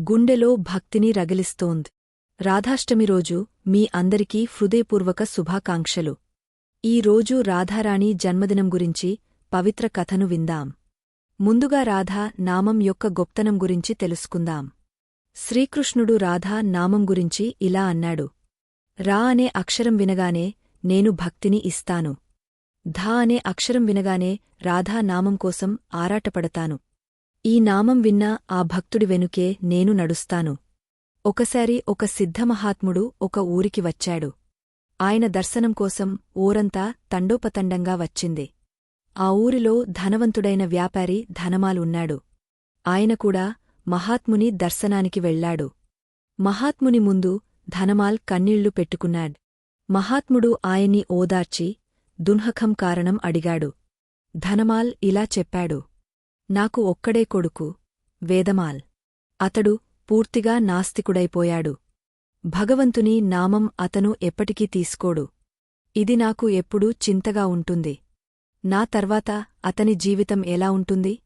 గుండెలో భక్తిని రగిలిస్తోంద్. రాధాష్టమి రోజు మీ అందరికీ హృదయపూర్వక శుభాకాంక్షలు. ఈ రోజు రాధారాణి జన్మదినం గురించి పవిత్ర కథను విందాం. ముందుగా రాధా నామం యొక్క గొప్తనం గురించి తెలుసుకుందాం. శ్రీకృష్ణుడు రాధా నామం గురించి ఇలా అన్నాడు. రా అనే అక్షరం వినగానే నేను భక్తిని ఇస్తాను. ధా అనే అక్షరం వినగానే రాధా నామం కోసం ఆరాటపడతాను. ఈ నామం విన్నా ఆ భక్తుడి వెనుకే నేను నడుస్తాను. ఒకసారి ఒక సిద్ధమహాత్ముడు ఒక ఊరికి వచ్చాడు. ఆయన దర్శనం కోసం ఊరంతా తండోపతండంగా వచ్చింది. ఆ ఊరిలో ధనవంతుడైన వ్యాపారి ధనమాల్ ఉన్నాడు ఆయన కూడా మహాత్ముని దర్శనానికి వెళ్ళాడు మహాత్ముని ముందు ధనమాల్ కన్నీళ్ళు పెట్టుకున్నాడ్. మహాత్ముడు ఆయన్ని ఓదార్చి దున్హకం కారణం అడిగాడు. ధనమాల్ ఇలా చెప్పాడు. నాకు ఒక్కడే కొడుకు వేదమాల్. అతడు పూర్తిగా నాస్తికుడైపోయాడు. భగవంతుని నామం అతను ఎప్పటికీ తీసుకోడు. ఇది నాకు ఎప్పుడూ చింతగా ఉంటుంది. నా తర్వాత అతని జీవితం ఎలా ఉంటుంది?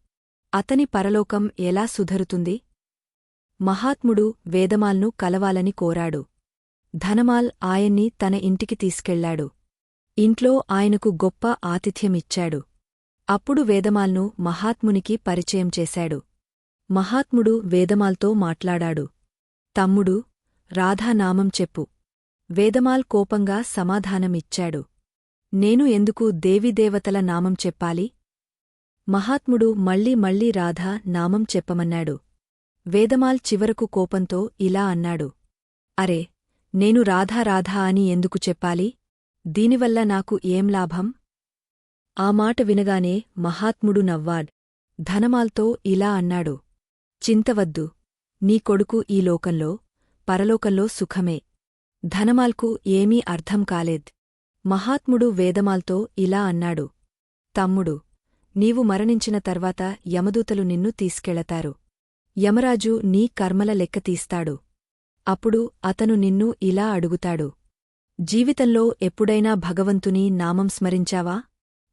అతని పరలోకం ఎలా సుధరుతుంది? మహాత్ముడు వేదమాల్ను కలవాలని కోరాడు. ధనమాల్ ఆయన్ని తన ఇంటికి తీసుకెళ్ళాడు. ఇంట్లో ఆయనకు గొప్ప ఆతిథ్యమిచ్చాడు. అప్పుడు వేదమాల్ను మహాత్మునికి పరిచయం చేశాడు. మహాత్ముడు వేదమాల్తో మాట్లాడాడు. తమ్ముడు రాధానామం చెప్పు. వేదమాల్ కోపంగా సమాధానమిచ్చాడు. నేను ఎందుకు దేవిదేవతల నామం చెప్పాలి? మహాత్ముడు మళ్ళీ మళ్ళీ రాధా నామం చెప్పమన్నాడు. వేదమాల్ చివరకు కోపంతో ఇలా అన్నాడు. అరే నేను రాధా రాధా అని ఎందుకు చెప్పాలి? దీనివల్ల నాకు ఏం లాభం? ఆ మాట వినగానే మహాత్ముడు నవ్వాడ్. ధనమాల్తో ఇలా అన్నాడు. చింతవద్దు. నీ కొడుకు ఈ లోకంలో పరలోకంలో సుఖమే. ధనమాల్కు ఏమీ అర్థం కాలేద్. మహాత్ముడు వేదమాల్తో ఇలా అన్నాడు. తమ్ముడు నీవు మరణించిన తర్వాత యమదూతలు నిన్ను తీసుకెళతారు. యమరాజు నీ కర్మల లెక్క తీస్తాడు. అప్పుడు అతను నిన్ను ఇలా అడుగుతాడు. జీవితంలో ఎప్పుడైనా భగవంతుని నామం స్మరించావా?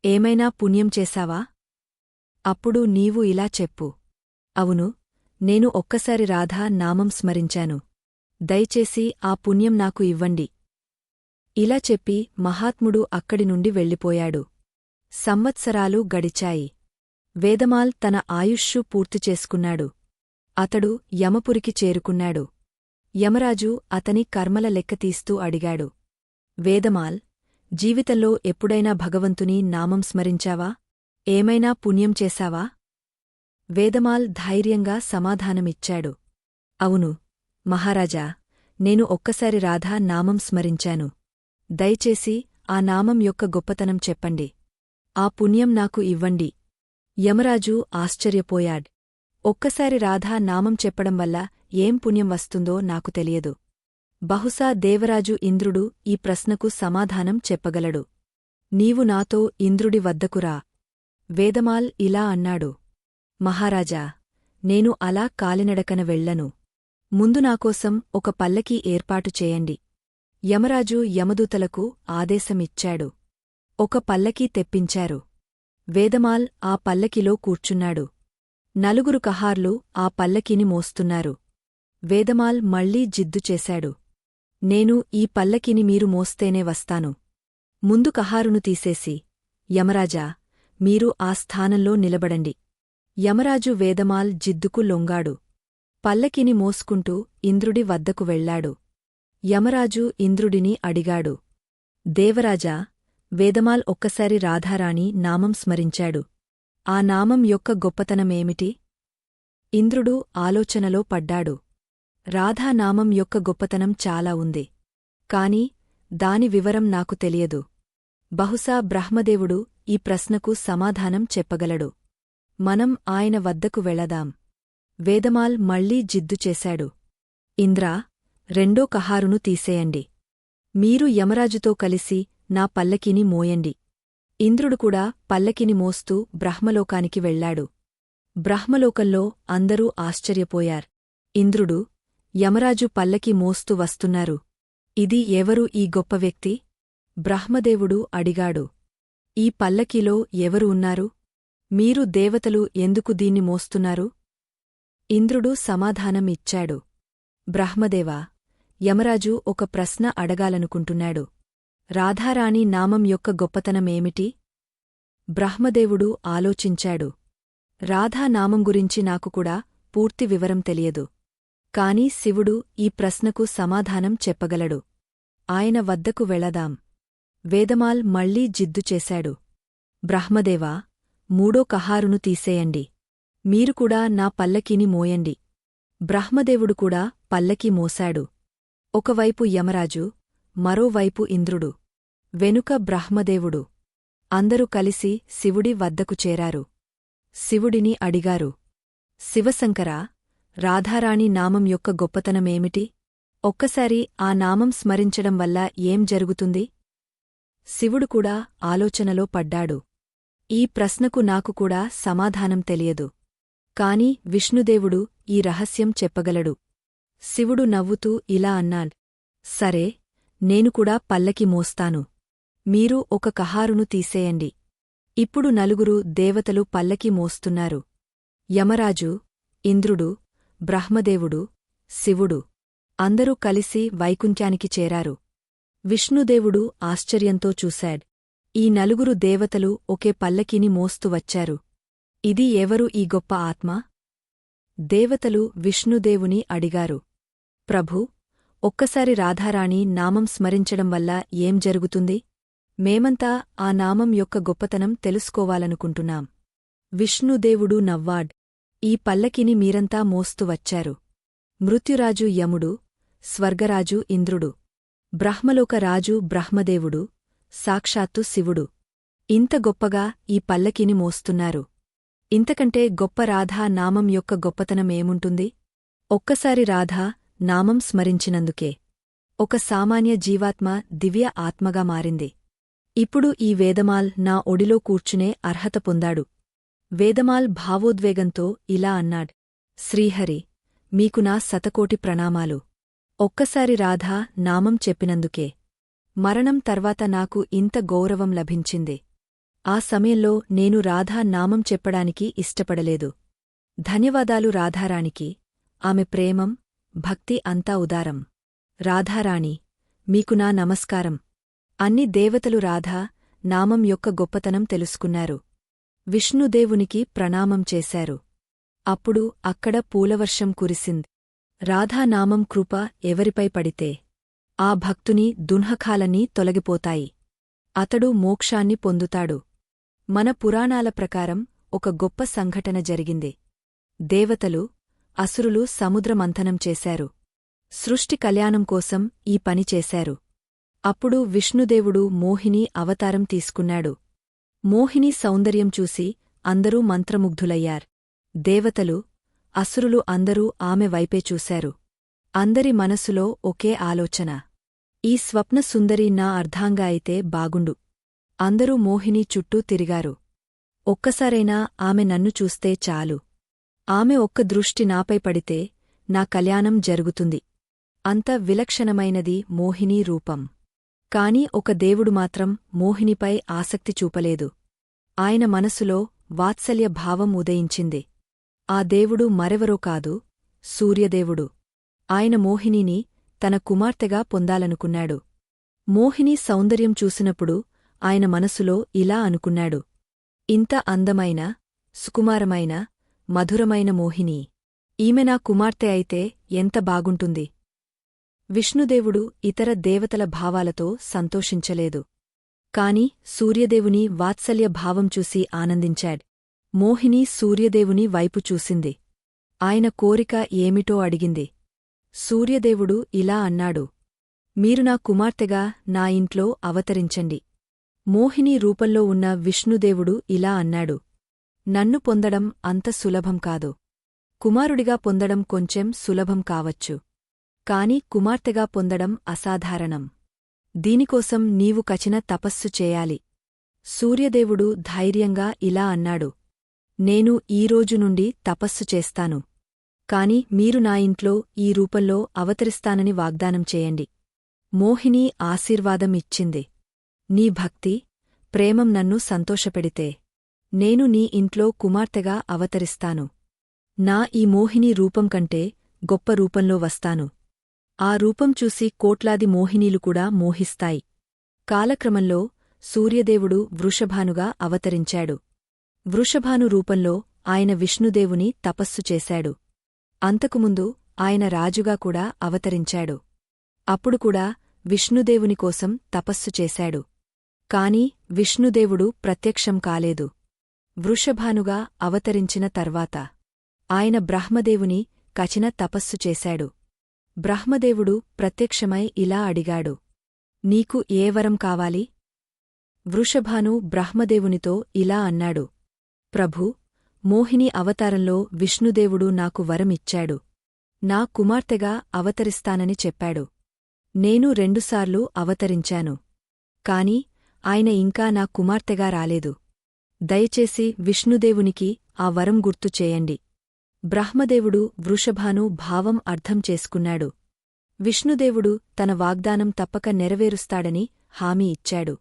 ఏమైనా పుణ్యం చేశావా? అప్పుడు నీవు ఇలా చెప్పు. అవును నేను ఒక్కసారి రాధా నామం స్మరించాను. దయచేసి ఆ పుణ్యం నాకు ఇవ్వండి. ఇలా చెప్పి మహాత్ముడు అక్కడి నుండి వెళ్ళిపోయాడు. సంవత్సరాలు గడిచాయి. వేదమాల్ తన ఆయుష్షు పూర్తి చేసుకున్నాడు. అతడు యమపురికి చేరుకున్నాడు. యమరాజు అతని కర్మల లెక్క తీస్తూ అడిగాడు. వేదమాల్ జీవితంలో ఎప్పుడైనా భగవంతుని నామం స్మరించావా? ఏమైనా పుణ్యం చేశావా? వేదమాల్ ధైర్యంగా సమాధానమిచ్చాడు. అవును మహారాజా నేను ఒక్కసారి రాధా నామం స్మరించాను. దయచేసి ఆ నామం యొక్క గొప్పతనం చెప్పండి. ఆ పుణ్యం నాకు ఇవ్వండి. యమరాజు ఆశ్చర్యపోయాడ్. ఒక్కసారి రాధా నామం చెప్పడం వల్ల ఏం పుణ్యం వస్తుందో నాకు తెలియదు. బహుశా దేవరాజు ఇంద్రుడు ఈ ప్రశ్నకు సమాధానం చెప్పగలడు. నీవు నాతో ఇంద్రుడి వద్దకురా వేదమాల్ ఇలా అన్నాడు. మహారాజా నేను అలా కాలినడకన వెళ్ళను ముందు నాకోసం ఒక పల్లకీ ఏర్పాటు చేయండి. యమరాజు యమదూతలకు ఆదేశమిచ్చాడు. ఒక పల్లకీ తెప్పించారు. వేదమాల్ ఆ పల్లకిలో కూర్చున్నాడు. నలుగురు కహార్లు ఆ పల్లకీని మోస్తున్నారు. వేదమాల్ మళ్ళీ జిద్దు చేశాడు. నేను ఈ పల్లకిని మీరు మోస్తేనే వస్తాను. ముందు కహారును తీసేసి యమరాజా మీరు ఆ స్థానంలో నిలబడండి. యమరాజు వేదమాల్ జిద్దుకు లొంగాడు. పల్లకిని మోసుకుంటూ ఇంద్రుడి వద్దకు వెళ్ళాడు యమరాజు ఇంద్రుడిని అడిగాడు. దేవరాజా వేదమాల్ ఒక్కసారి రాధారాణి నామం స్మరించాడు. ఆ నామం యొక్క గొప్పతనమేమిటి? ఇంద్రుడు ఆలోచనలో పడ్డాడు. రాధానామం యొక్క గొప్పతనం చాలా ఉంది. కాని దాని వివరం నాకు తెలియదు. బహుశా బ్రహ్మదేవుడు ఈ ప్రశ్నకు సమాధానం చెప్పగలడు. మనం ఆయన వద్దకు వెళదాం. వేదమాల్ మళ్ళీ జిద్దు చేశాడు. ఇంద్రా రెండో కహారును తీసేయండి. మీరు యమరాజుతో కలిసి నా పల్లకిని మోయండి. ఇంద్రుడు కూడా పల్లకిని మోస్తూ బ్రహ్మలోకానికి వెళ్ళాడు బ్రహ్మలోకంలో అందరూ ఆశ్చర్యపోయారు. ఇంద్రుడు యమరాజు పల్లకి మోస్తూ వస్తున్నారు. ఇది ఎవరు ఈ గొప్ప వ్యక్తి? బ్రహ్మదేవుడు అడిగాడు. ఈ పల్లకిలో ఎవరు ఉన్నారు? మీరు దేవతలు ఎందుకు దీన్ని మోస్తున్నారు? ఇంద్రుడు సమాధానం ఇచ్చాడు బ్రహ్మదేవా యమరాజు ఒక ప్రశ్న అడగాలనుకుంటున్నాడు. రాధారాణి నామం యొక్క గొప్పతనమేమిటి? బ్రహ్మదేవుడు ఆలోచించాడు. రాధానామం గురించి నాకు కూడా పూర్తి వివరం తెలియదు. కాని శివుడు ఈ ప్రశ్నకు సమాధానం చెప్పగలడు. ఆయన వద్దకు వెళదాం. వేదమాల్ మళ్ళీ జిద్దు చేశాడు. బ్రహ్మదేవా మూడో కహారును తీసేయండి. మీరుకూడా నా పల్లకీని మోయండి. బ్రహ్మదేవుడు కూడా మోశాడు. ఒకవైపు యమరాజు మరోవైపు ఇంద్రుడు. వెనుక బ్రహ్మదేవుడు. అందరూ కలిసి శివుడి వద్దకు చేరారు. శివుడిని అడిగారు. శివశంకరా రాధారాణి నామం యొక్క గొప్పతనమేమిటి? ఒక్కసారి ఆ నామం స్మరించడం వల్ల ఏం జరుగుతుంది? శివుడు కూడా ఆలోచనలో పడ్డాడు. ఈ ప్రశ్నకు నాకు కూడా సమాధానం తెలియదు. కాని విష్ణుదేవుడు ఈ రహస్యం చెప్పగలడు. శివుడు నవ్వుతూ ఇలా అన్నాడ్. సరే నేను కూడా పల్లకి మోస్తాను. మీరు ఒక కహారును తీసేయండి. ఇప్పుడు నలుగురు దేవతలు పల్లకి మోస్తున్నారు. యమరాజు ఇంద్రుడు బ్రహ్మదేవుడు శివుడు అందరూ కలిసి వైకుంఠానికి చేరారు. విష్ణుదేవుడు ఆశ్చర్యంతో చూశాడ్. ఈ నలుగురు దేవతలు ఒకే పల్లకిని మోస్తూ వచ్చారు. ఇది ఎవరు ఈ గొప్ప ఆత్మ? దేవతలు విష్ణుదేవుని అడిగారు. ప్రభూ ఒక్కసారి రాధారాణి నామం స్మరించడం వల్ల ఏం జరుగుతుంది? మేమంతా ఆ నామం యొక్క గొప్పతనం తెలుసుకోవాలనుకుంటున్నాం. విష్ణుదేవుడు నవ్వాడ్. ఈ పల్లకిని మీరంతా మోస్తూ వచ్చారు. మృత్యురాజు యముడు స్వర్గరాజు ఇంద్రుడు బ్రహ్మలోక రాజు బ్రహ్మదేవుడు సాక్షాత్తు శివుడు. ఇంత గొప్పగా ఈ పల్లకిని మోస్తున్నారు. ఇంతకంటే గొప్ప రాధా నామం యొక్క గొప్పతనమేముంటుంది ఒక్కసారి రాధా నామం స్మరించినందుకే. ఒక సామాన్య జీవాత్మ దివ్య ఆత్మగా మారింది. ఇప్పుడు ఈ వేదమాల్ నా ఒడిలో కూర్చునే అర్హత పొందాడు. వేదమాల్ భావోద్వేగంతో ఇలా అన్నాడ్. శ్రీహరి మీకు నా శతకోటి ప్రణామాలు. ఒక్కసారి రాధా నామం చెప్పినందుకే. మరణం తర్వాత నాకు ఇంత గౌరవం లభించింది. ఆ సమయంలో నేను రాధా నామం చెప్పడానికి ఇష్టపడలేదు. ధన్యవాదాలు రాధారాణికి. ఆమె ప్రేమం భక్తి అంతా ఉదారం. రాధారాణి మీకు నా నమస్కారం. అన్ని దేవతలు రాధా నామం యొక్క గొప్పతనం తెలుసుకున్నారు. విష్ణుదేవునికి ప్రణామం చేశారు. అప్పుడు అక్కడ పూలవర్షం కురిసింది. రాధానామం కృప ఎవరిపై పడితే ఆ భక్తుని దున్హఖాలన్నీ తొలగిపోతాయి. అతడు మోక్షాన్ని పొందుతాడు. మన పురాణాల ప్రకారం ఒక గొప్ప సంఘటన జరిగింది. దేవతలు అసురులు సముద్రమంథనం చేశారు. సృష్టి కళ్యాణం కోసం ఈ పని చేశారు. అప్పుడు విష్ణుదేవుడు మోహిని అవతారం తీసుకున్నాడు. మోహిని సౌందర్యం చూసి అందరూ మంత్రముగ్ధులయ్యార్. దేవతలు అసురులు అందరూ ఆమె వైపే చూశారు. అందరి మనసులో ఒకే ఆలోచన. ఈ స్వప్న సుందరి నా అర్ధాంగా అయితే బాగుండు. అందరూ మోహిని చుట్టూ తిరిగారు. ఒక్కసారైనా ఆమె నన్ను చూస్తే చాలు. ఆమె ఒక్క దృష్టి నాపై పడితే నా కళ్యాణం జరుగుతుంది. అంత విలక్షణమైనది మోహినీ రూపం. కాని ఒక దేవుడు మాత్రం మోహినిపై ఆసక్తి చూపలేదు. ఆయన మనసులో వాత్సల్య భావం ఉదయించింది. ఆ దేవుడు మరెవరో కాదు సూర్యదేవుడు. ఆయన మోహినిని తన కుమార్తెగా పొందాలనుకున్నాడు. మోహిని సౌందర్యం చూసినప్పుడు ఆయన మనసులో ఇలా అనుకున్నాడు. ఇంత అందమైన సుకుమారమైన మధురమైన మోహిని. ఈమె నా కుమార్తె అయితే ఎంత బాగుంటుంది. విష్ణుదేవుడు ఇతర దేవతల భావాలతో సంతోషించలేదు. కాని సూర్యదేవుని వాత్సల్య భావం చూసి ఆనందించాడ్. మోహిని సూర్యదేవుని వైపు చూసింది. ఆయన కోరిక ఏమిటో అడిగింది. సూర్యదేవుడు ఇలా అన్నాడు. మీరు నా కుమార్తెగా నా ఇంట్లో అవతరించండి. మోహిని రూపంలో ఉన్న విష్ణుదేవుడు ఇలా అన్నాడు. నన్ను పొందడం అంత సులభం కాదు. కుమారుడిగా పొందడం కొంచెం సులభం కావచ్చు. కాని కుమార్తెగా పొందడం అసాధారణం. దీనికోసం నీవు కచిన తపస్సు చేయాలి. సూర్యదేవుడు ధైర్యంగా ఇలా అన్నాడు. నేను ఈరోజు నుండి తపస్సు చేస్తాను. కాని మీరు నా ఇంట్లో ఈ రూపంలో అవతరిస్తానని వాగ్దానం చేయండి. మోహిని ఆశీర్వాదం ఇచ్చింది నీ భక్తి ప్రేమం నన్ను సంతోషపెడితే. నేను నీ ఇంట్లో కుమార్తెగా అవతరిస్తాను. నా ఈ మోహిని రూపం కంటే గొప్ప రూపంలో వస్తాను. ఆ రూపం చూసి కోట్లాది మోహినీలు కూడా మోహిస్తాయి. కాలక్రమంలో సూర్యదేవుడు వృషభానుగా అవతరించాడు. వృషభాను రూపంలో ఆయన విష్ణుదేవుని తపస్సు చేశాడు. అంతకుముందు ఆయన రాజుగా కూడా అవతరించాడు. అప్పుడు కూడా విష్ణుదేవుని కోసం తపస్సు చేశాడు. కాని విష్ణుదేవుడు ప్రత్యక్షం కాలేదు. వృషభానుగా అవతరించిన తర్వాత ఆయన బ్రహ్మదేవుని కచిన తపస్సు చేశాడు. బ్రహ్మదేవుడు ప్రత్యక్షమై ఇలా అడిగాడు. నీకు ఏ వరం కావాలి? వృషభాను బ్రహ్మదేవునితో ఇలా అన్నాడు. ప్రభూ మోహిని అవతారంలో విష్ణుదేవుడు నాకు వరమిచ్చాడు నా కుమార్తెగా అవతరిస్తానని చెప్పాడు. నేను రెండుసార్లు అవతరించాను. కాని ఆయన ఇంకా నా కుమార్తెగా రాలేదు. దయచేసి విష్ణుదేవునికి ఆ వరం గుర్తు చేయండి. బ్రహ్మదేవుడు వృషభాను భావం అర్థం చేసుకున్నాడు. విష్ణుదేవుడు తన వాగ్దానం తప్పక నెరవేరుస్తాడని హామీ ఇచ్చాడు.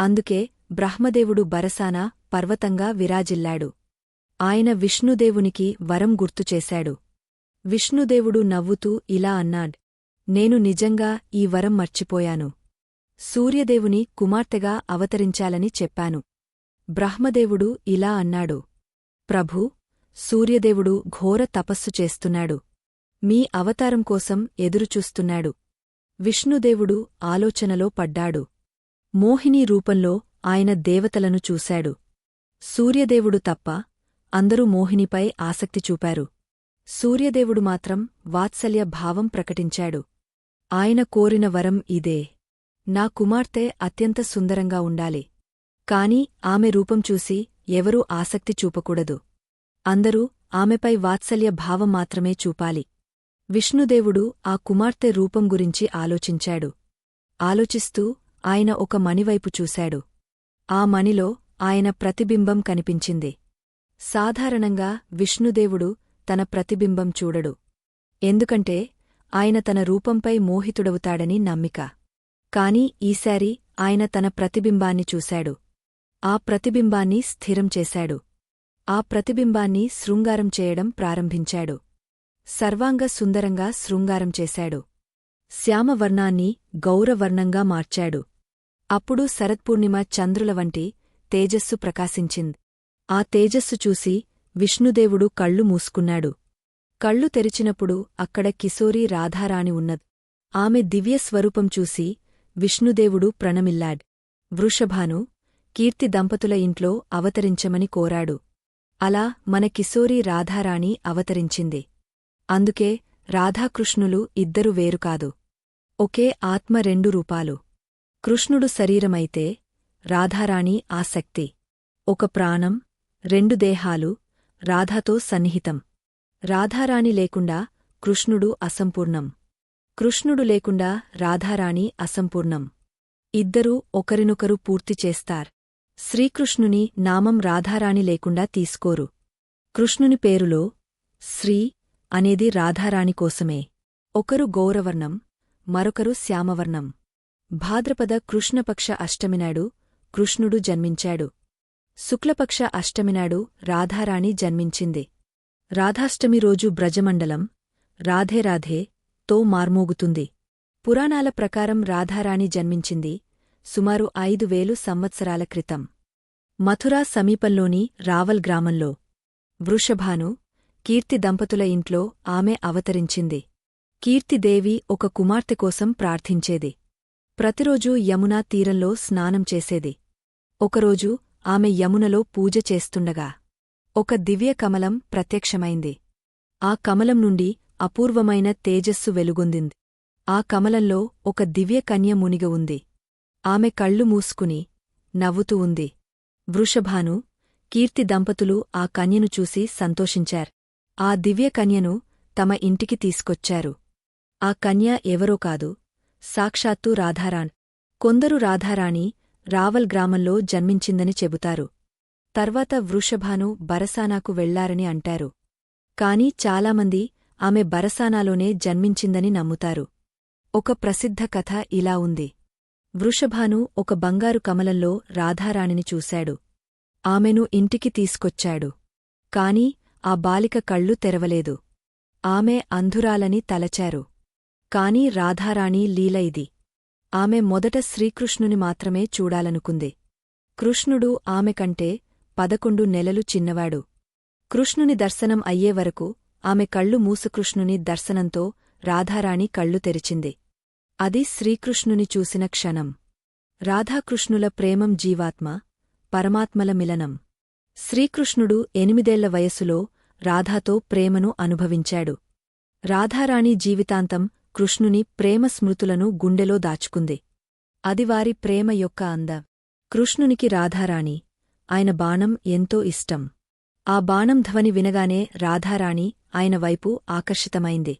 అందుకే బ్రహ్మదేవుడు బరసాన పర్వతంగా విరాజిల్లాడు. ఆయన విష్ణుదేవునికి వరం గుర్తుచేశాడు విష్ణుదేవుడు నవ్వుతూ ఇలా అన్నాడ్. నేను నిజంగా ఈ వరం మర్చిపోయాను. సూర్యదేవుని కుమార్తెగా అవతరించాలని చెప్పాను. బ్రహ్మదేవుడు ఇలా అన్నాడు. ప్రభూ సూర్యదేవుడు ఘోర తపస్సు చేస్తున్నాడు. మీ అవతారం కోసం ఎదురుచూస్తున్నాడు. విష్ణుదేవుడు ఆలోచనలో పడ్డాడు. మోహిని రూపంలో ఆయన దేవతలను చూశాడు. సూర్యదేవుడు తప్ప అందరూ మోహినిపై ఆసక్తి చూపారు. సూర్యదేవుడు మాత్రం వాత్సల్య భావం ప్రకటించాడు. ఆయన కోరిన వరం ఇదే. నా కుమార్తె అత్యంత సుందరంగా ఉండాలి. కాని ఆమె రూపం చూసి ఎవరూ ఆసక్తి చూపకూడదు. అందరూ ఆమెపై వాత్సల్య భావం మాత్రమే చూపాలి. విష్ణుదేవుడు ఆ కుమార్తె రూపం గురించి ఆలోచించాడు. ఆలోచిస్తూ ఆయన ఒక మణివైపు చూశాడు. ఆ మణిలో ఆయన ప్రతిబింబం కనిపించింది. సాధారణంగా విష్ణుదేవుడు తన ప్రతిబింబం చూడడు. ఎందుకంటే ఆయన తన రూపంపై మోహితుడవుతాడని నమ్మిక. కాని ఈసారి ఆయన తన ప్రతిబింబాన్ని చూశాడు. ఆ ప్రతిబింబాన్ని స్థిరం చేశాడు. ఆ ప్రతిబింబాన్ని శృంగారం చేయడం ప్రారంభించాడు. సర్వాంగ సుందరంగా శృంగారం చేశాడు. శ్యామవర్ణాన్ని గౌరవర్ణంగా మార్చాడు. అప్పుడు శరత్పూర్ణిమ చంద్రుల వంటి తేజస్సు ప్రకాశించింది. ఆ తేజస్సు చూసి విష్ణుదేవుడు కళ్ళు మూసుకున్నాడు. కళ్ళు తెరిచినప్పుడు అక్కడ కిశోరి రాధారాణి ఉన్నది. ఆమె దివ్యస్వరూపం చూసి విష్ణుదేవుడు ప్రణమిల్లాడ్. వృషభాను కీర్తి దంపతుల ఇంట్లో అవతరించమని కోరాడు. అలా మన కిశోరి రాధారాణి అవతరించింది. అందుకే రాధాకృష్ణులు ఇద్దరు వేరుకాదు ఒకే ఆత్మ రెండు రూపాలు. కృష్ణుడు శరీరమైతే రాధారాణి ఆసక్తి ఒక ప్రాణం రెండు దేహాలు రాధాతో సన్నిహితం. రాధారాణి లేకుండా కృష్ణుడు అసంపూర్ణం. కృష్ణుడు లేకుండా రాధారాణి అసంపూర్ణం. ఇద్దరూ ఒకరినొకరు పూర్తి చేస్తార్. శ్రీకృష్ణుని నామం రాధారాణి లేకుండా తీసుకోరు. కృష్ణుని పేరులో శ్రీ అనేది రాధారాణి కోసమే. ఒకరు గౌరవర్ణం మరొకరు శ్యామవర్ణం. భాద్రపద కృష్ణపక్ష అష్టమినాడు కృష్ణుడు జన్మించాడు. శుక్లపక్ష అష్టమినాడు రాధారాణి జన్మించింది. రాధాష్టమి రోజు బ్రజమండలం రాధేరాధే తో మార్మోగుతుంది. పురాణాల ప్రకారం రాధారాణి జన్మించింది సుమారు ఐదు వేలు సంవత్సరాల క్రితం. మథురా సమీపంలోని రావల్ గ్రామంలో వృషభాను కీర్తి దంపతుల ఇంట్లో ఆమె అవతరించింది. కీర్తిదేవి ఒక కుమార్తె కోసం ప్రార్థించేది. ప్రతిరోజూ యమునా తీరంలో స్నానం చేసేది. ఒకరోజు ఆమె యమునలో పూజ చేస్తుండగా ఒక దివ్య కమలం ప్రత్యక్షమైంది. ఆ కమలం నుండి అపూర్వమైన తేజస్సు వెలుగొందింది. ఆ కమలంలో ఒక దివ్య కన్య మునిగ ఉంది. ఆమె కళ్ళు మూసుకుని నవ్వుతూ ఉంది. వృషభాను కీర్తి దంపతులు ఆ కన్యను చూసి సంతోషించారు. ఆ దివ్య కన్యను తమ ఇంటికి తీసుకొచ్చారు. ఆ కన్య ఎవరో కాదు సాక్షాత్తు రాధారాణ్. కొందరు రాధారాణి రావల్ గ్రామంలో జన్మించిందని చెబుతారు. తర్వాత వృషభాను బరసానాకు వెళ్ళారని అంటారు. కాని చాలామంది ఆమె బరసానాలోనే జన్మించిందని నమ్ముతారు. ఒక ప్రసిద్ధ కథ ఇలా ఉంది. వృషభాను ఒక బంగారు కమలంలో రాధారాణిని చూశాడు. ఆమెను ఇంటికి తీసుకొచ్చాడు. కాని ఆ బాలిక కళ్ళు తెరవలేదు. ఆమె అంధురాలని తలచారు. కాని రాధారాణి లీల ఇది. ఆమె మొదట శ్రీకృష్ణుని మాత్రమే చూడాలనుకుంది. కృష్ణుడు ఆమె కంటే పదకొండు నెలలు చిన్నవాడు. కృష్ణుని దర్శనం అయ్యేవరకు ఆమె కళ్ళు మూసుకృష్ణుని దర్శనంతో రాధారాణి కళ్ళు తెరిచింది. అది శ్రీకృష్ణుని చూసిన క్షణం. రాధాకృష్ణుల ప్రేమం జీవాత్మ పరమాత్మల మిలనం. శ్రీకృష్ణుడు ఎనిమిదేళ్ళ వయస్సులో రాధాతో ప్రేమను అనుభవించాడు. రాధారాణి జీవితాంతం కృష్ణుని ప్రేమ స్మృతులను గుండెలో దాచుకుంది. అది వారి ప్రేమ యొక్క అంద. కృష్ణునికి రాధారాణి ఆయన బాణం ఎంతో ఇష్టం. ఆ బాణం ధ్వని వినగానే రాధారాణి ఆయన వైపు ఆకర్షితమైంది.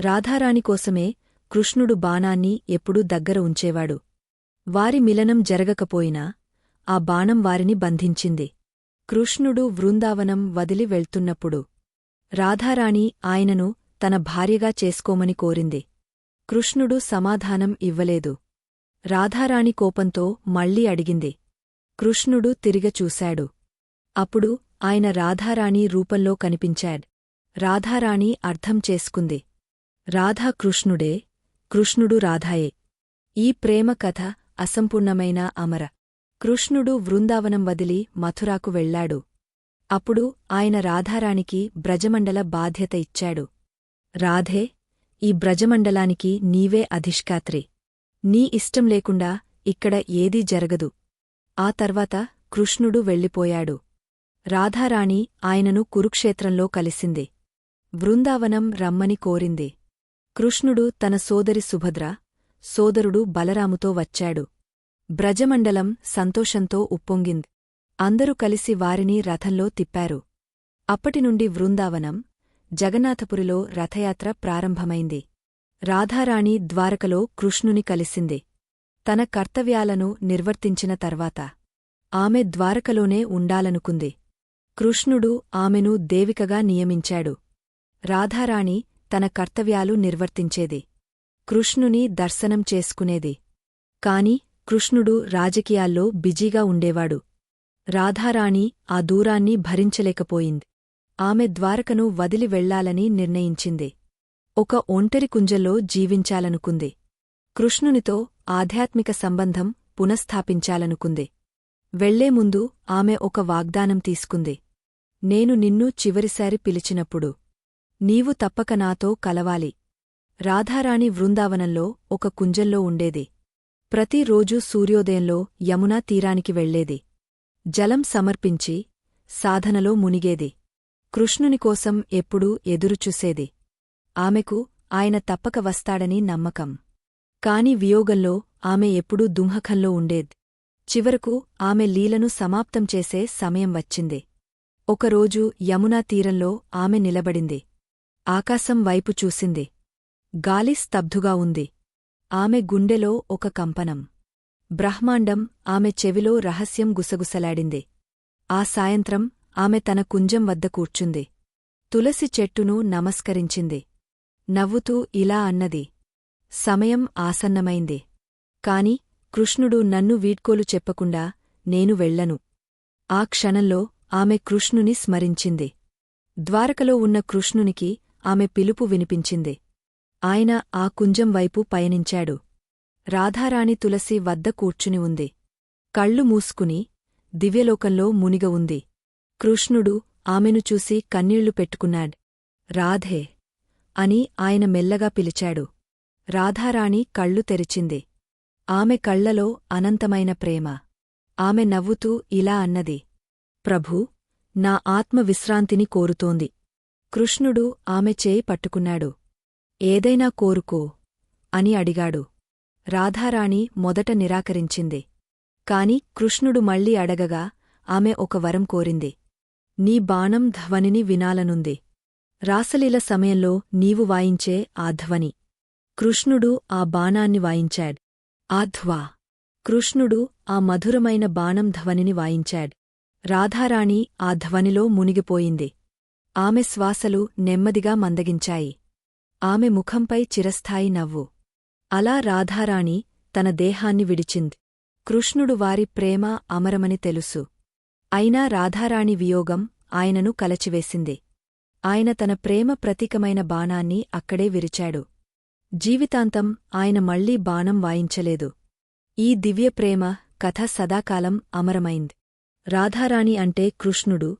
రాధారాణి కోసమే కృష్ణుడు బాణాన్ని ఎప్పుడూ దగ్గర ఉంచేవాడు. వారి మిలనం జరగకపోయినా ఆ బాణం వారిని బంధించింది. కృష్ణుడు వృందావనం వదిలి వెళ్తున్నప్పుడు రాధారాణి ఆయనను తన భార్యగా చేసుకోమని కోరింది. కృష్ణుడు సమాధానం ఇవ్వలేదు. రాధారాణి కోపంతో మళ్ళీ అడిగింది. కృష్ణుడు తిరిగచూశాడు అప్పుడు ఆయన రాధారాణి రూపంలో కనిపించాడ్. రాధారాణి అర్థం చేసుకుంది. రాధాకృష్ణుడే కృష్ణుడు రాధాయే. ఈ ప్రేమ కథ అసంపూర్ణమైన అమర. కృష్ణుడు వృందావనం వదిలి మథురాకు వెళ్ళాడు అప్పుడు ఆయన రాధారాణికి బ్రజమండల బాధ్యత ఇచ్చాడు. రాధే ఈ బ్రజమండలానికి నీవే అధిష్కాత్రి నీ ఇష్టం లేకుండా ఇక్కడ ఏదీ జరగదు. ఆ తర్వాత కృష్ణుడు వెళ్ళిపోయాడు. రాధారాణి ఆయనను కురుక్షేత్రంలో కలిసింది. బృందావనం రమ్మని కోరింది. కృష్ణుడు తన సోదరి సుభద్ర సోదరుడు బలరాముతో వచ్చాడు. బ్రజమండలం సంతోషంతో ఉప్పొంగింది. అందరూ కలిసి వారిని రథంలో తిప్పారు. అప్పటినుండి వృందావనం జగన్నాథపురిలో రథయాత్ర ప్రారంభమైంది. రాధారాణి ద్వారకలో కృష్ణుని కలిసింది. తన కర్తవ్యాలను నిర్వర్తించిన తర్వాత ఆమె ద్వారకలోనే ఉండాలనుకుంది. కృష్ణుడు ఆమెను దేవికగా నియమించాడు. రాధారాణి తన కర్తవ్యాలు నిర్వర్తించేది. కృష్ణుని దర్శనం చేసుకునేది. కాని కృష్ణుడు రాజకీయాల్లో బిజీగా ఉండేవాడు. రాధారాణి ఆ దూరాన్ని భరించలేకపోయింది. ఆమె ద్వారకను వదిలి వెళ్ళాలని నిర్ణయించింది. ఒక ఒంటరి కుంజల్లో జీవించాలనుకుంది. కృష్ణునితో ఆధ్యాత్మిక సంబంధం పునఃస్థాపించాలనుకుంది. వెళ్ళే ముందు ఆమె ఒక వాగ్దానం తీసుకుంది. నేను నిన్ను చివరిసారి పిలిచినప్పుడు నీవు తప్పక నాతో కలవాలి. రాధారాణి వృందావనంలో ఒక కుంజంలో ఉండేది. ప్రతిరోజూ సూర్యోదయంలో యమునా తీరానికి వెళ్ళేది జలం సమర్పించి సాధనలో మునిగేది. కృష్ణునికోసం ఎప్పుడూ ఎదురుచూసేది. ఆమెకు ఆయన తప్పక వస్తాడని నమ్మకం. కాని వియోగంలో ఆమె ఎప్పుడూ దుంహకంలో ఉండేద్. చివరకు ఆమె లీలను సమాప్తం చేసే సమయం వచ్చింది. ఒకరోజు యమునా తీరంలో ఆమె నిలబడింది. ఆకాశం వైపు చూసింది. గాలి స్తబ్దుగా ఉంది. ఆమె గుండెలో ఒక కంపనం. బ్రహ్మాండం ఆమె చెవిలో రహస్యం గుసగుసలాడింది. ఆ సాయంత్రం ఆమె తన కుంజం వద్ద కూర్చుంది. తులసి చెట్టును నమస్కరించింది. నవ్వుతూ ఇలా అన్నది. సమయం ఆసన్నమైంది. కాని కృష్ణుడు నన్ను వీడ్కోలు చెప్పకుండా నేను వెళ్ళను ఆ క్షణంలో ఆమె కృష్ణుని స్మరించింది. ద్వారకలో ఉన్న కృష్ణునికి ఆమె పిలుపు వినిపించింది. ఆయన ఆ కుంజం వైపు పయనించాడు. రాధారాణి తులసి వద్ద కూర్చుని ఉంది. కళ్ళు మూసుకుని దివ్యలోకంలో మునిగ ఉంది. కృష్ణుడు ఆమెను చూసి కన్నీళ్ళు పెట్టుకున్నాడ్. రాధే అని ఆయన మెల్లగా పిలిచాడు. రాధారాణి కళ్ళు తెరిచింది. ఆమె కళ్ళలో అనంతమైన ప్రేమ. ఆమె నవ్వుతూ ఇలా అన్నది. ప్రభూ నా ఆత్మ విశ్రాంతిని కోరుతోంది. కృష్ణుడు ఆమె చేయి పట్టుకున్నాడు. ఏదైనా కోరుకో అని అడిగాడు. రాధారాణి మొదట నిరాకరించింది. కాని కృష్ణుడు మళ్ళీ అడగగా ఆమె ఒక వరం కోరింది. నీ బాణం ధ్వనిని వినాలనుంది. రాసలీల సమయంలో నీవు వాయించే ఆ ధ్వని. కృష్ణుడు ఆ బాణాన్ని వాయించాడ్. ఆ ధ్వా. కృష్ణుడు ఆ మధురమైన బాణం ధ్వనిని వాయించాడ్. రాధారాణి ఆ ధ్వనిలో మునిగిపోయింది. ఆమె శ్వాసలు నెమ్మదిగా మందగించాయి. ఆమె ముఖంపై చిరస్థాయి నవ్వు. అలా రాధారాణి తన దేహాన్ని విడిచింది. కృష్ణుడు వారి ప్రేమ అమరమని తెలుసు. అయినా రాధారాణి వియోగం ఆయనను కలచివేసింది. ఆయన తన ప్రేమ ప్రతీకమైన బాణాన్ని అక్కడే విరిచాడు. జీవితాంతం ఆయన మళ్ళీ బాణం వాయించలేదు. ఈ దివ్య ప్రేమ కథ సదాకాలం అమరమైంది. రాధారాణి అంటే కృష్ణుడు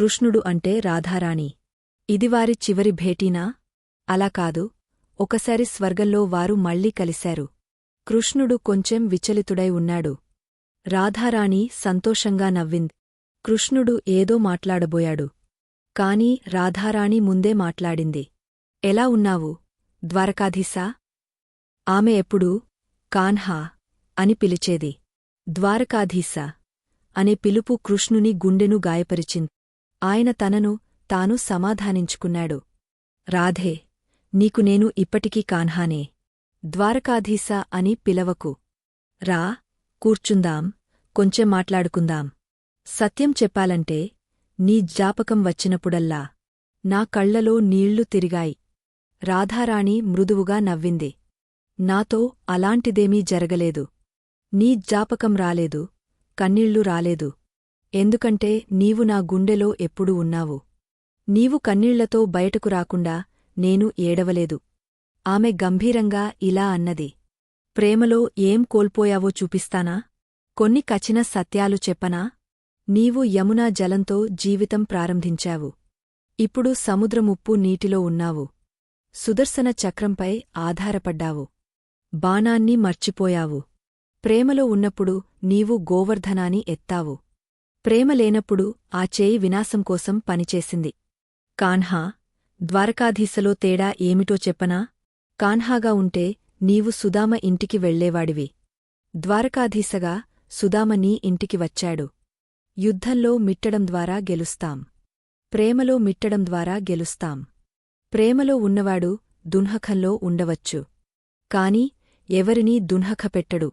కృష్ణుడు అంటే రాధారాణి. ఇది వారి చివరి భేటీనా? అలా కాదు. ఒకసారి స్వర్గంలో వారు మళ్ళీ కలిశారు. కృష్ణుడు కొంచెం విచలితుడై ఉన్నాడు. రాధారాణి సంతోషంగా నవ్వింది. కృష్ణుడు ఏదో మాట్లాడబోయాడు. కాని రాధారాణి ముందే మాట్లాడింది. ఎలా ఉన్నావు? ద్వారకాధీశా? ఆమె ఎప్పుడూ? కాన్హా అని పిలిచేది. ద్వారకాధీశా అనే పిలుపు కృష్ణుని గుండెను గాయపరిచింది. ఆయన తనను తాను సమాధానించుకున్నాడు. రాధే నీకు నేను ఇప్పటికీ కాన్హానే ద్వారకాధీశ అని పిలవకు. రా కూర్చుందాం కొంచెం మాట్లాడుకుందాం. సత్యం చెప్పాలంటే నీ జ్ఞాపకం వచ్చినప్పుడల్లా నా కళ్ళలో నీళ్ళు తిరిగాయి. రాధారాణి మృదువుగా నవ్వింది. నాతో అలాంటిదేమీ జరగలేదు. నీ జ్ఞాపకం రాలేదు కన్నీళ్ళు రాలేదు. ఎందుకంటే నీవు నా గుండెలో ఎప్పుడూ ఉన్నావు. నీవు కన్నీళ్ళతో బయటకు రాకుండా నేను ఏడవలేదు. ఆమె గంభీరంగా ఇలా అన్నది. ప్రేమలో ఏం కోల్పోయావో చూపిస్తానా? కొన్ని కచిన సత్యాలు చెప్పనా? నీవు యమునా జలంతో జీవితం ప్రారంభించావు. ఇప్పుడు సముద్రముప్పు నీటిలో ఉన్నావు. సుదర్శన చక్రంపై ఆధారపడ్డావు. బాణాన్ని మర్చిపోయావు. ప్రేమలో ఉన్నప్పుడు నీవు గోవర్ధనాన్ని ఎత్తావు. ప్రేమ లేనప్పుడు ఆ చేయి వినాశం కోసం పనిచేసింది. కాన్హా ద్వారకాధీశలో తేడా ఏమిటో చెప్పనా? కాన్హాగా ఉంటే నీవు సుదామ ఇంటికి వెళ్ళేవాడివి ద్వారకాధీశగా సుదామ నీ ఇంటికి వచ్చాడు. యుద్ధంలో మిట్టడం ద్వారా గెలుస్తాం. ప్రేమలో మిట్టడం ద్వారా గెలుస్తాం. ప్రేమలో ఉన్నవాడు దున్హఖంలో ఉండవచ్చు. కాని ఎవరినీ దున్హఖపెట్టడు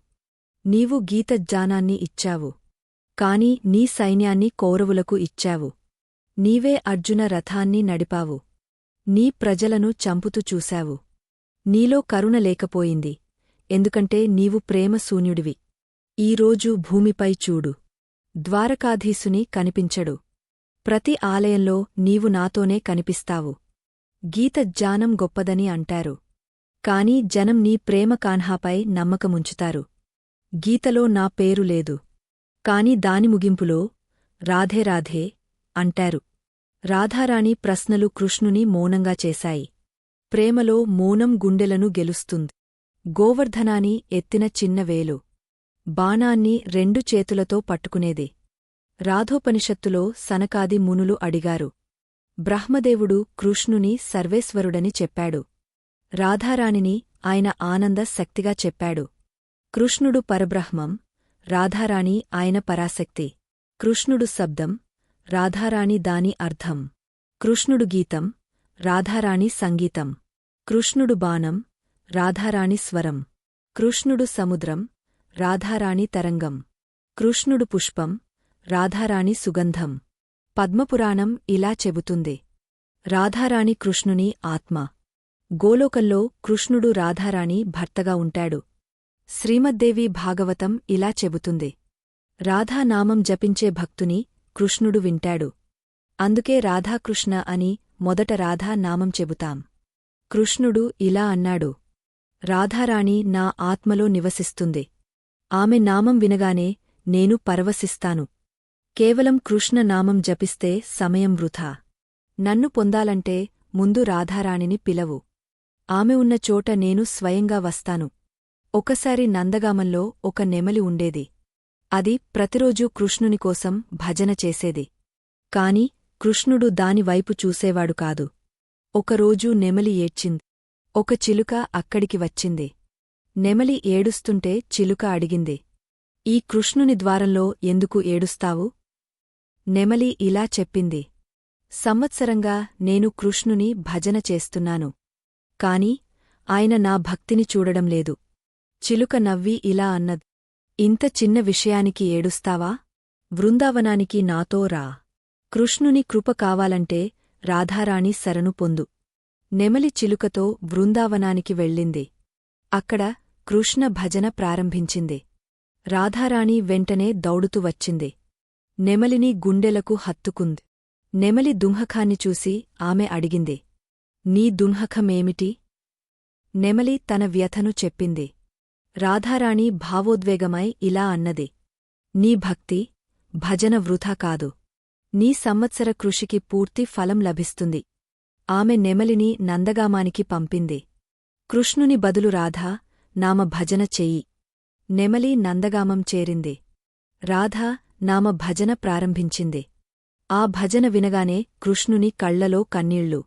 నీవు గీతజ్జానాన్ని ఇచ్చావు. కాని నీ సైన్యాన్ని కౌరవులకు ఇచ్చావు. నీవే అర్జున రథాన్ని నడిపావు. నీ ప్రజలను చంపుతూ చూశావు. నీలో కరుణ లేకపోయింది. ఎందుకంటే నీవు ప్రేమశూన్యుడివి. ఈరోజు భూమిపై చూడు. ద్వారకాధీసుని కనిపించడు. ప్రతి ఆలయంలో నీవు నాతోనే కనిపిస్తావు. గీత జ్ఞానం గొప్పదని అంటారు. కాని జనం నీ ప్రేమ కాన్హాపై నమ్మకముంచుతారు. గీతలో నా పేరు లేదు. కాని దాని ముగింపులో రాధే రాధే అంటారు. రాధారాణి ప్రశ్నలు కృష్ణుని మౌనంగా చేశాయి. ప్రేమలో మౌనం గుండెలను గెలుస్తుంది. గోవర్ధనాని ఎత్తిన చిన్న వేలు. బాణాన్ని రెండు చేతులతో పట్టుకునేది. రాధోపనిషత్తులో సనకాది మునులు అడిగారు. బ్రహ్మదేవుడు కృష్ణుని సర్వేశ్వరుడని చెప్పాడు. రాధారాణిని ఆయన ఆనంద శక్తిగా చెప్పాడు. కృష్ణుడు పరబ్రహ్మం రాధారాణి ఆయన పరాశక్తి. కృష్ణుడు శబ్దం రాధారాణి దాని అర్థం. కృష్ణుడు గీతం రాధారాణి సంగీతం. కృష్ణుడు బాణం రాధారాణి స్వరం. కృష్ణుడు సముద్రం రాధారాణి తరంగం. కృష్ణుడు పుష్పం రాధారాణి సుగంధం. పద్మపురాణం ఇలా చెబుతుంది. రాధారాణి కృష్ణుని ఆత్మ. గోలోకల్లో కృష్ణుడు రాధారాణి భర్తగా ఉంటాడు. శ్రీమద్దేవి భాగవతం ఇలా చెబుతుంది. రాధానామం జపించే భక్తుని కృష్ణుడు వింటాడు. అందుకే రాధాకృష్ణ అని మొదట రాధానామం చెబుతాం. కృష్ణుడు ఇలా అన్నాడు. రాధారాణి నా ఆత్మలో నివసిస్తుంది. ఆమె నామం వినగానే నేను పరవశిస్తాను. కేవలం కృష్ణ నామం జపిస్తే సమయం వృథా. నన్ను పొందాలంటే ముందు రాధారాణిని పిలవు. ఆమె ఉన్న చోట నేను స్వయంగా వస్తాను. ఒకసారి నందగామంలో ఒక నెమలి ఉండేది. అది ప్రతిరోజూ కృష్ణుని కోసం భజన చేసేది. కాని కృష్ణుడు దానివైపు చూసేవాడు కాదు. ఒకరోజు నెమలి ఏడ్చింది. ఒక చిలుక అక్కడికి వచ్చింది. నెమలి ఏడుస్తుంటే చిలుక అడిగింది. ఈ కృష్ణుని ద్వారంలో ఎందుకు ఏడుస్తావు? నెమలి ఇలా చెప్పింది. సంవత్సరంగా నేను కృష్ణుని భజన చేస్తున్నాను. కాని ఆయన నా భక్తిని చూడడం లేదు. చిలుక నవ్వి ఇలా అన్నది. ఇంత చిన్న విషయానికి ఏడుస్తావా? వృందావనానికి నాతో రా. కృష్ణుని కృప కావాలంటే రాధారాణి శరణు పొందు నెమలి చిలుకతో బృందావనానికి వెళ్ళింది. అక్కడ కృష్ణ భజన ప్రారంభించింది. రాధారాణి వెంటనే దౌడుతూ వచ్చింది. నెమలిని గుండెలకు హత్తుకుంది. నెమలి దుంహకాన్ని చూసి ఆమె అడిగింది. నీ దుంహకమేమిటి నెమలి తన వ్యథను చెప్పింది. రాధారాణి భావోద్వేగమై ఇలా అన్నది. నీ భక్తి భజన వృథా కాదు. నీ సంవత్సర కృషికి పూర్తి ఫలం లభిస్తుంది. ఆమె నెమలిని నందగామానికి పంపింది. కృష్ణుని బదులు రాధా నామ భజన చెయ్యి నెమలి నందగామం చేరింది. రాధా నామ భజన ప్రారంభించింది. ఆ భజన వినగానే కృష్ణుని కళ్ళలో కన్నీళ్ళు.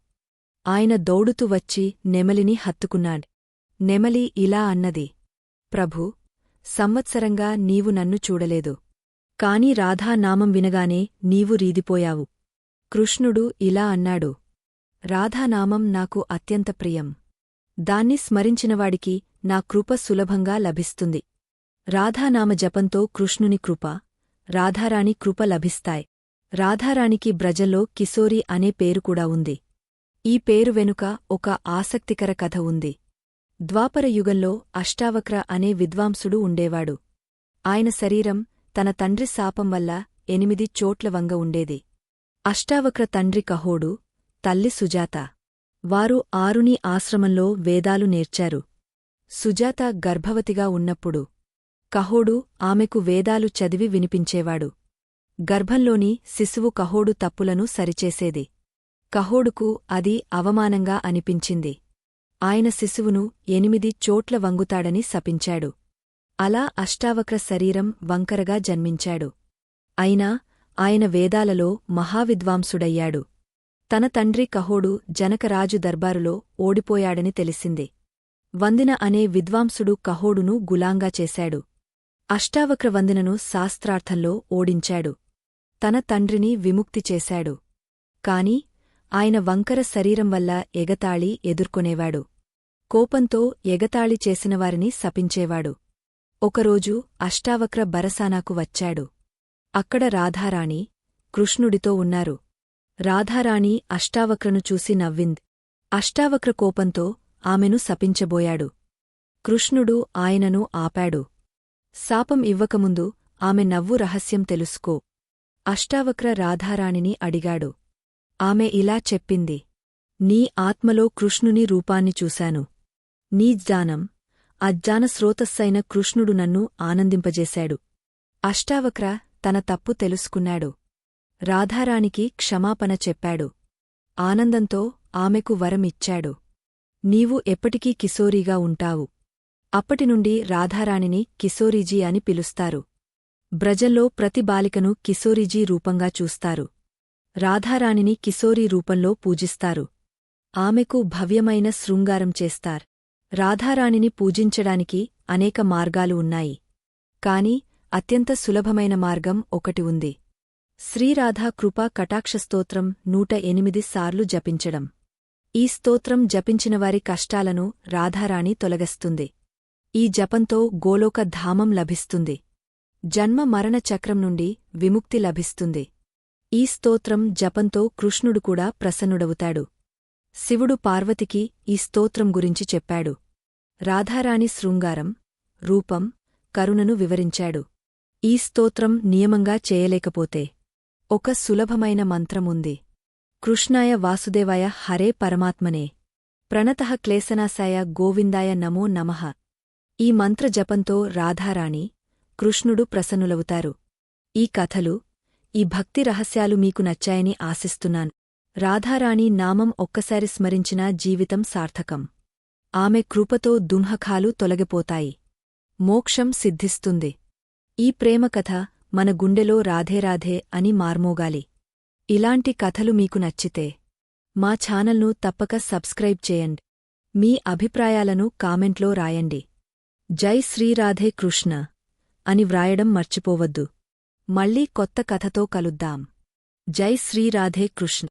ఆయన దౌడుతూ వచ్చి నెమలిని హత్తుకున్నాడు. నెమలి ఇలా అన్నది. ప్రభూ సంవత్సరంగా నీవు నన్ను చూడలేదు. కాని రాధానామం వినగానే నీవు రీదిపోయావు. కృష్ణుడు ఇలా అన్నాడు. రాధానామం నాకు అత్యంత ప్రియం. దాన్ని స్మరించినవాడికి నా కృప సులభంగా లభిస్తుంది. రాధానామ జపంతో కృష్ణుని కృప రాధారాణి కృప లభిస్తాయి. రాధారాణికి బ్రజల్లో కిశోరి అనే పేరు కూడా ఉంది. ఈ పేరు వెనుక ఒక ఆసక్తికర కథ ఉంది. ద్వాపరయుగంలో అష్టావక్ర అనే విద్వాంసుడు ఉండేవాడు. ఆయన శరీరం తన తండ్రి శాపం వల్ల ఎనిమిది చోట్ల వంగ ఉండేది. అష్టావక్ర తండ్రి కహోడు తల్లి సుజాత. వారు ఆరుని ఆశ్రమంలో వేదాలు నేర్చారు. సుజాత గర్భవతిగా ఉన్నప్పుడు కహోడు ఆమెకు వేదాలు చదివి వినిపించేవాడు. గర్భంలోని శిశువు కహోడు తప్పులను సరిచేసేది. కహోడుకు అది అవమానంగా అనిపించింది. ఆయన శిశువును ఎనిమిది చోట్ల వంగుతాడని శపించాడు. అలా అష్టావక్ర శరీరం వంకరగా జన్మించాడు. అయినా ఆయన వేదాలలో మహావిద్వాంసుడయ్యాడు. తన తండ్రి కహోడు జనకరాజు దర్బారులో ఓడిపోయాడని తెలిసింది. వందిన అనే విద్వాంసుడు కహోడును గులాంగా చేశాడు. అష్టావక్ర వందినను శాస్త్రార్థంలో ఓడించాడు. తన తండ్రిని విముక్తి చేశాడు. కాని ఆయన వంకర శరీరం వల్ల ఎగతాళి ఎదుర్కొనేవాడు. కోపంతో ఎగతాళి చేసినవారిని శపించేవాడు. ఒకరోజు అష్టావక్ర బరసానాకు వచ్చాడు. అక్కడ రాధారాణి కృష్ణుడితో ఉన్నారు. రాధారాణి అష్టావక్రను చూసి నవ్వింది. అష్టావక్ర కోపంతో ఆమెను శపించబోయాడు. కృష్ణుడు ఆయనను ఆపాడు. శాపం ఇవ్వకముందు ఆమె నవ్వు రహస్యం తెలుసుకో. అష్టావక్ర రాధారాణిని అడిగాడు. ఆమె ఇలా చెప్పింది. నీ ఆత్మలో కృష్ణుని రూపాన్ని చూశాను. నీ జ్ఞానం అజ్ఞాన స్రోతస్సైన కృష్ణుడు నన్ను ఆనందింపజేశాడు. అష్టావక్ర తన తప్పు తెలుసుకున్నాడు. రాధారానికి క్షమాపణ చెప్పాడు. ఆనందంతో ఆమెకు వరమిచ్చాడు. నీవు ఎప్పటికీ కిశోరీగా ఉంటావు. అప్పటినుండి రాధారాణిని కిశోరీజీ అని పిలుస్తారు. బ్రజల్లో ప్రతి బాలికను కిశోరీజీ రూపంగా చూస్తారు. రాధారాణిని కిశోరీ రూపంలో పూజిస్తారు. ఆమెకు భవ్యమైన శృంగారం చేస్తార్. రాధారాణిని పూజించడానికి అనేక మార్గాలు ఉన్నాయి. కాని అత్యంత సులభమైన మార్గం ఒకటి ఉంది. శ్రీరాధా కృపా కటాక్షస్తోత్రం నూట ఎనిమిది సార్లు జపించడం. ఈ స్తోత్రం జపించినవారి కష్టాలను రాధారాణి తొలగస్తుంది. ఈ జపంతో గోలోక ధామం లభిస్తుంది. జన్మ మరణ చక్రం నుండి విముక్తి లభిస్తుంది. ఈ స్తోత్రం జపంతో కృష్ణుడు కూడా ప్రసన్నుడవుతాడు. శివుడు పార్వతికి ఈ స్తోత్రం గురించి చెప్పాడు. రాధారాణి శృంగారం రూపం కరుణను వివరించాడు. ఈ స్తోత్రం నియమంగా చేయలేకపోతే ఒక సులభమైన మంత్రముంది కృష్ణాయ వాసుదేవాయ హరే పరమాత్మనే. ప్రణతః క్లేశనాశాయ గోవిందాయ నమో నమః. ఈ మంత్ర జపంతో రాధారాణి కృష్ణుడు ప్రసన్నులవుతారు. ఈ కథలు ఈ భక్తి రహస్యాలు మీకు నచ్చాయని ఆశిస్తున్నాను. రాధారాణి నామం ఒక్కసారి స్మరించినా జీవితం సార్థకం. ఆమె కృపతో దుంహఖాలు తొలగిపోతాయి. మోక్షం సిద్ధిస్తుంది. ఈ ప్రేమకథ మన గుండెలో రాధేరాధే అని మార్మోగాలి. ఇలాంటి కథలు మీకు నచ్చితే మా ఛానల్ను తప్పక సబ్స్క్రైబ్ చేయండి. మీ అభిప్రాయాలను కామెంట్లో రాయండి. జై శ్రీరాధే కృష్ణ అని వ్రాయడం మర్చిపోవద్దు. మళ్ళీ కొత్త కథతో కలుద్దాం. జై శ్రీరాధే కృష్ణ.